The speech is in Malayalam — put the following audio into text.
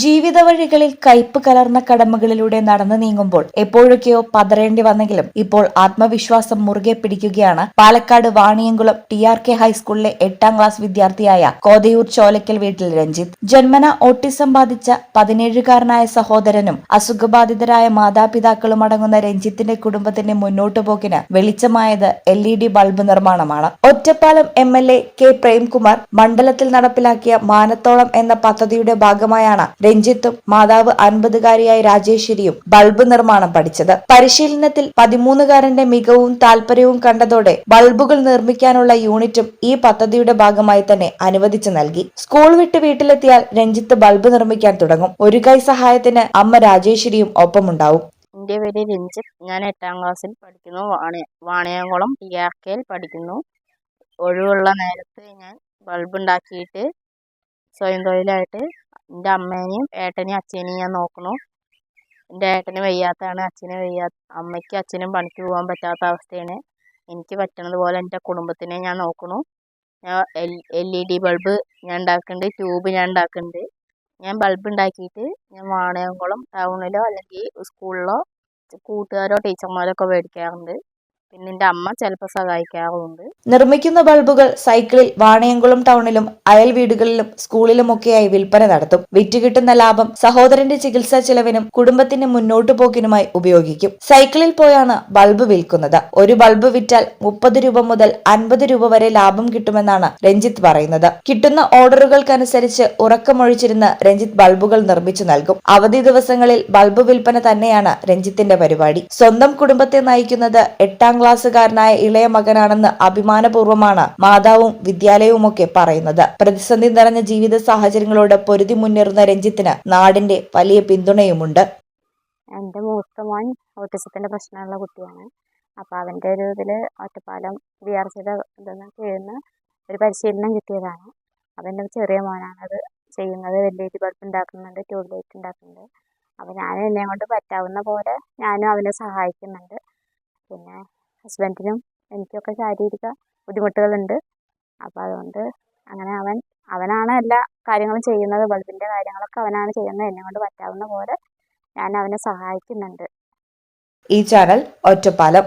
ജീവിത വഴികളിൽ കയ്പ് കലർന്ന കടമകളിലൂടെ നടന്നു നീങ്ങുമ്പോൾ എപ്പോഴൊക്കെയോ പതറേണ്ടി വന്നെങ്കിലും ഇപ്പോൾ ആത്മവിശ്വാസം മുറുകെ പിടിക്കുകയാണ്. Palakkad Vaniyamkulam T R K ഹൈസ്കൂളിലെ എട്ടാം ക്ലാസ് വിദ്യാർത്ഥിയായ കോതയൂർ ചോലക്കൽ വീട്ടിൽ രഞ്ജിത്ത്. ജന്മന ഓട്ടിസം ബാധിച്ച പതിനേഴുകാരനായ സഹോദരനും അസുഖബാധിതരായ മാതാപിതാക്കളും അടങ്ങുന്ന രഞ്ജിത്തിന്റെ കുടുംബത്തിന്റെ മുന്നോട്ടു പോക്കിന് വെളിച്ചമായത് L E D bulb നിർമ്മാണമാണ്. Ottapalam M L A K Premkumar മണ്ഡലത്തിൽ നടപ്പിലാക്കിയ മാനത്തോളം എന്ന പദ്ധതിയുടെ ഭാഗമായാണ് രഞ്ജിത്തും മാതാവ് അൻപതുകാരിയായ രാജേശ്വരിയും ബൾബ് നിർമ്മാണം പഠിച്ചത്. പരിശീലനത്തിൽ പതിമൂന്നുകാരന്റെ മികവും താല്പര്യവും കണ്ടതോടെ ബൾബുകൾ നിർമ്മിക്കാനുള്ള യൂണിറ്റും ഈ പദ്ധതിയുടെ ഭാഗമായി തന്നെ അനുവദിച്ചു നൽകി. സ്കൂൾ വിട്ട് വീട്ടിലെത്തിയാൽ രഞ്ജിത്ത് ബൾബ് നിർമ്മിക്കാൻ തുടങ്ങും. ഒരു കൈ സഹായത്തിന് അമ്മ രാജേശ്വരിയും ഒപ്പമുണ്ടാവും. എന്റെ പേര് രഞ്ജിത്ത്. ഞാൻ എട്ടാം ക്ലാസ്സിൽ പഠിക്കുന്നു. വാണി വാണിയംകുളം ടി ആർ കെയിൽ പഠിക്കുന്നു. ഒഴിവുള്ള നേരത്ത് ഞാൻ ബൾബ് ഉണ്ടാക്കിയിട്ട് സ്വയം തൊഴിലായിട്ട് എന്റെ അമ്മേനെയും ഏട്ടനെയും അച്ഛനെയും ഞാൻ നോക്കണു. എന്റെ ഏട്ടന് വയ്യാത്തതാണ് അച്ഛന് വയ്യാ അമ്മയ്ക്കും അച്ഛനും പണിക്ക് പോകാൻ പറ്റാത്ത അവസ്ഥയാണ്. എനിക്ക് പറ്റുന്നത് പോലെ എന്റെ കുടുംബത്തിനെ ഞാൻ നോക്കണു. ഞാൻ L L E D bulb ഞാൻ ഉണ്ടാക്കുന്നുണ്ട് ട്യൂബ് ഞാൻ ഉണ്ടാക്കുന്നുണ്ട് ഞാൻ ബൾബ് ഉണ്ടാക്കിയിട്ട് ഞാൻ വാണയംകുളം ടൗണിലോ അല്ലെങ്കിൽ സ്കൂളിലോ കൂട്ടുകാരോ ടീച്ചർമാരോ ഒക്കെ മേടിക്കാറുണ്ട്. പിന്നെ എന്റെ അമ്മ ചിലപ്പോൾ സഹായിക്കാറുണ്ട് നിർമ്മിക്കുന്ന ബൾബുകൾ സൈക്കിളിൽ വാണയംകുളം ടൗണിലും അയൽ വീടുകളിലും സ്കൂളിലുമൊക്കെയായി വിൽപ്പന നടത്തും. വിറ്റുകിട്ടുന്ന ലാഭം സഹോദരന്റെ ചികിത്സാ ചെലവിനും കുടുംബത്തിന്റെ മുന്നോട്ടു പോക്കിനുമായി ഉപയോഗിക്കും. സൈക്കിളിൽ പോയാണ് ബൾബ് വിൽക്കുന്നത്. ഒരു ബൾബ് വിറ്റാൽ മുപ്പത് രൂപ മുതൽ അൻപത് രൂപ വരെ ലാഭം കിട്ടുമെന്നാണ് രഞ്ജിത്ത് പറയുന്നത്. കിട്ടുന്ന ഓർഡറുകൾക്കനുസരിച്ച് ഉറക്കമൊഴിച്ചിരുന്ന് രഞ്ജിത്ത് ബൾബുകൾ നിർമ്മിച്ചു നൽകും. അവധി ദിവസങ്ങളിൽ ബൾബ് വിൽപ്പന തന്നെയാണ് രഞ്ജിത്തിന്റെ പരിപാടി. സ്വന്തം കുടുംബത്തെ നയിക്കുന്നത് എട്ടാം ക്ലാസ്സുകാരനായ ഇളയ മകനാണെന്ന് അഭിമാനപൂർവമാണ് മാതാവും വിദ്യാലയവുമൊക്കെ പറയുന്നത്. പ്രതിസന്ധി നിറഞ്ഞ ജീവിത സാഹചര്യങ്ങളോട് പൊരുതി മുന്നേറുന്ന രഞ്ജിത്തിന് നാടിന്റെ വലിയ പിന്തുണയുമുണ്ട്. എന്റെ മൂത്ത മോൻ പ്രശ്നമുള്ള കുട്ടിയാണ്. അപ്പോൾ അവന്റെ ഒരു ഇതിൽ ഒറ്റപ്പാലം ബി ആർ സിയുടെ ചെയ്യുന്ന ഒരു പരിശീലനം കിട്ടിയതാണ്. അവന്റെ ചെറിയ മോനാണ് അത് ചെയ്യുന്നത് വലിയ ബൾബ് ഉണ്ടാക്കുന്നുണ്ട് ട്യൂബ് ലൈറ്റ് ഉണ്ടാക്കുന്നുണ്ട് അപ്പോൾ ഞാൻ എന്നെ കൊണ്ട് പറ്റാവുന്ന പോലെ ഞാനും അവനെ സഹായിക്കുന്നുണ്ട്. പിന്നെ ഹസ്ബൻഡിനും എനിക്കൊക്കെ ശാരീരിക ബുദ്ധിമുട്ടുകളുണ്ട്. അപ്പോൾ അതുകൊണ്ട് അങ്ങനെ അവൻ അവനാണ് എല്ലാ കാര്യങ്ങളും ചെയ്യുന്നത്. ബൾബിന്റെ കാര്യങ്ങളൊക്കെ അവനാണ് ചെയ്യുന്നത്. എന്നെ കൊണ്ട് പറ്റാവുന്ന പോലെ ഞാൻ അവനെ സഹായിക്കുന്നുണ്ട്. ഈ ചാനൽ ഒറ്റപ്പാലം.